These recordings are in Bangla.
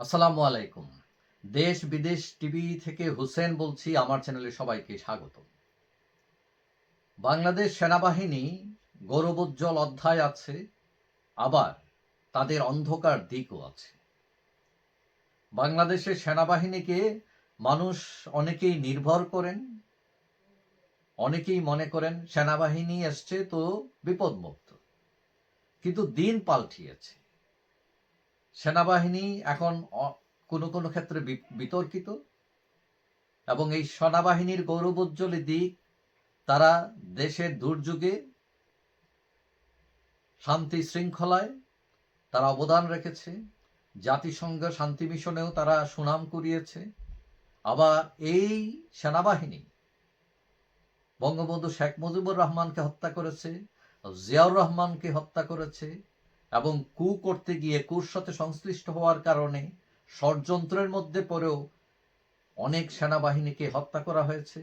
আসসালামু আলাইকুম। দেশ বিদেশ টিভি থেকে হুসেন বলছি, আমার চ্যানেলে সবাইকে স্বাগত বাংলাদেশ সেনাবাহিনী গৌরবোজ্জ্বল অধ্যায় আছে, আবার তাদের অন্ধকার দিকও আছে। বাংলাদেশের সেনাবাহিনীকে মানুষ অনেকেই নির্ভর করেন, অনেকেই মনে করেন সেনাবাহিনী এসছে তো বিপদমুক্ত, কিন্তু দিন পাল্টিয়েছে। সেনাবাহিনী এখন কোনো কোনো ক্ষেত্রে বিতর্কিত এবং এই সেনাবাহিনীর গৌরবোজ্জ্বল দিক, তারা দেশের দুর্যোগে শান্তি শৃঙ্খলায় তারা অবদান রেখেছে, জাতিসংঘ শান্তি মিশনেও তারা সুনাম কুড়িয়েছে। আবার এই সেনাবাহিনী, বঙ্গবন্ধু শেখ মুজিবুর রহমানকে হত্যা করেছে, জিয়াউর রহমানকে হত্যা করেছে এবং কু করতে গিয়ে কুর সাথে সংশ্লিষ্ট হওয়ার কারণে ষড়যন্ত্রের মধ্যে পড়েও অনেক সেনাবাহিনীকে হত্যা করা হয়েছে।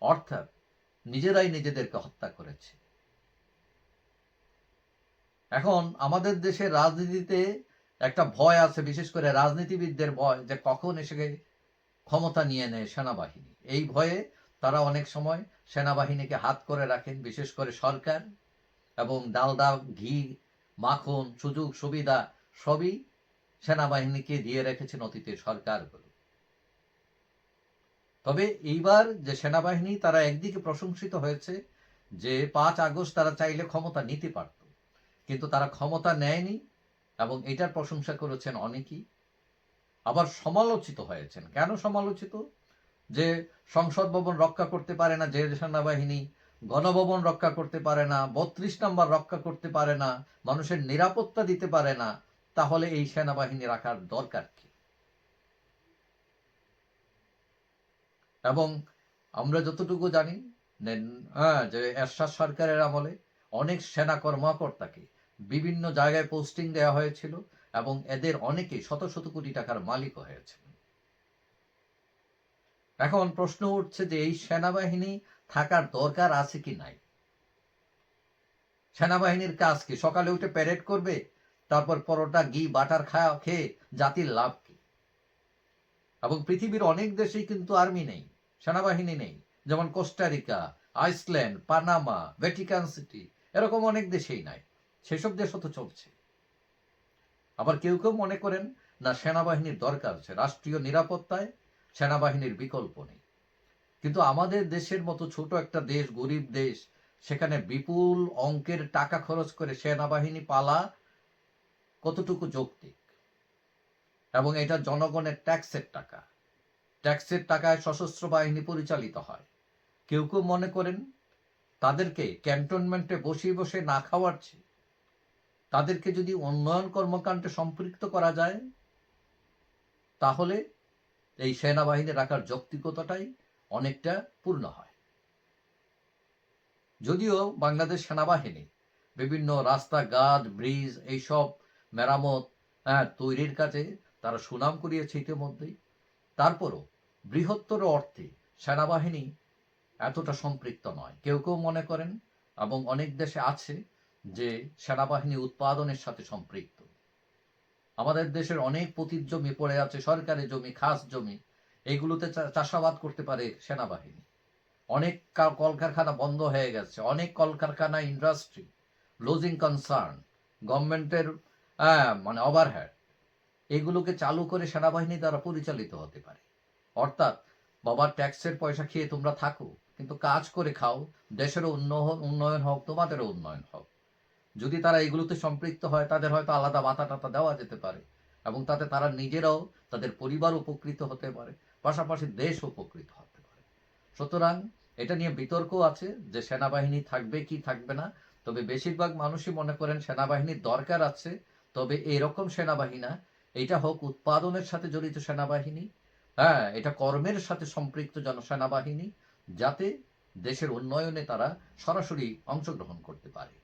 অর্থাৎ নিজেরাই নিজেদেরকে হত্যা করেছে। এখন আমাদের দেশের রাজনীতিতে একটা ভয় আছে, বিশেষ করে রাজনীতিবিদদের ভয় যে কখন এসে ক্ষমতা নিয়ে নেয় সেনাবাহিনী। এই ভয়ে তারা অনেক সময় সেনাবাহিনীকে হাত করে রাখেন, বিশেষ করে সরকার এবং ডালডা, ঘি মাখন, সুযোগ, সুবিধা সবই সেনাবাহিনীকে দিয়ে রেখেছেন অতীতের সরকারগুলো। তবে এইবার যে সেনাবাহিনী তারা একদিকে প্রশংসিত হয়েছে যে পাঁচ আগস্ট তারা চাইলে ক্ষমতা নিতে পারত, কিন্তু তারা ক্ষমতা নেয়নি এবং এটার প্রশংসা করেছেন অনেকেই। আবার সমালোচিত হয়েছেন। কেন সমালোচিত? যে সংসদ ভবন রক্ষা করতে পারে না যে সেনাবাহিনী গণভবন রক্ষা করতে পারে না বত্রিশ নাম্বার রক্ষা করতে পারে না মানুষের নিরাপত্তা দিতে পারে না তাহলে এই সেনাবাহিনী রাখার দরকার কি? এবং আমরা যতটুকু জানি হ্যাঁ, যে এরশাদ সরকারের আমলে অনেক সেনা কর্মকর্তাকে বিভিন্ন জায়গায় পোস্টিং দেওয়া হয়েছিল এবং এদের অনেকে শত শত কোটি টাকার মালিক হয়েছে এখন প্রশ্ন উঠছে যে এই সেনাবাহিনী থাকার দরকার আছে কি নাই? সেনাবাহিনীর কাজ কি? সকালে উঠে প্যারেড করবে, তারপর পরোটা, ঘি, বাটার খাওয়া, খেয়ে জাতির লাভ কি? এবং পৃথিবীর অনেক দেশেই কিন্তু আর্মি নেই, সেনাবাহিনী নেই, যেমন Costa Rica Iceland, Panama, Vatican city, এরকম অনেক দেশেই নাই। সেসব দেশও তো চলছে। আবার কেউ কেউ মনে করেন, না সেনাবাহিনীর দরকার আছে। রাষ্ট্রীয় নিরাপত্তায় সেনাবাহিনীর বিকল্প নেই। কিন্তু আমাদের দেশের মতো ছোট একটা দেশ, গরিব দেশ, সেখানে বিপুল অঙ্কের টাকা খরচ করে সেনাবাহিনী পালা কতটুকু যৌক্তিক? এবং এটা জনগণের ট্যাক্সের টাকা। ট্যাক্সের টাকায় সশস্ত্র বাহিনী পরিচালিত হয়। কেউ কেউ মনে করেন, তাদেরকে ক্যান্টনমেন্টে বসে বসে না খাওয়ার চেয়ে তাদেরকে যদি উন্নয়ন কর্মকাণ্ডে সম্পৃক্ত করা যায়, তাহলে এই সেনাবাহিনী রাখার যৌক্তিকতাটাই অনেকটা পূর্ণ হয়। যদিও বাংলাদেশ সেনাবাহিনী বিভিন্ন রাস্তাঘাট ব্রিজ এইসব মেরামত হ্যাঁ, তৈরির কাজে তারা সুনাম করিয়েছে ইতিমধ্যেই। তারপরও বৃহত্তর অর্থে সেনাবাহিনী এতটা সম্পৃক্ত নয়। কেউ কেউ মনে করেন এবং অনেক দেশে আছে যে সেনাবাহিনী উৎপাদনের সাথে সম্পৃক্ত। আমাদের দেশের অনেক পতির জমি পড়ে আছে সরকারি জমি, খাস জমি। এগুলোতে চাষাবাদ করতে পারে সেনাবাহিনী। অনেক কলকারখানা বন্ধ হয়ে গেছে, অনেক কলকারখানা ইন্ডাস্ট্রি লুজিং কনসার্ন গভর্নমেন্টের মানে ওভারহেড এগুলোকে চালু করে সেনাবাহিনী দ্বারা পরিচালিত হতে পারে। অর্থাৎ বাবার ট্যাক্সের পয়সা খেয়ে তোমরা থাকো, কিন্তু কাজ করে খাও, দেশেরও উন্ন- উন্নয়ন হোক, তোমাদেরও উন্নয়ন হোক। যদি তারা এগুলোতে সম্পৃক্ত হয়, তাদের হয়তো আলাদা ভাতা টাতা দেওয়া যেতে পারে। এবং তাতে তারা নিজেরাও তাদের পরিবার উপকৃত হতে পারে, পাশাপাশি দেশ উপকৃত হতে পারে। সুতরাং এটা নিয়ে বিতর্ক আছে যে সেনাবাহিনী থাকবে কি থাকবে না। তবে বেশিরভাগ মানুষই মনে করেন সেনাবাহিনীর দরকার আছে। তবে এরকম সেনাবাহিনী এটা হোক উৎপাদনের সাথে জড়িত সেনাবাহিনী হ্যাঁ এটা কর্মের সাথে সম্পৃক্ত জন সেনাবাহিনী, যাতে দেশের উন্নয়নে তারা সরাসরি অংশগ্রহণ করতে পারে।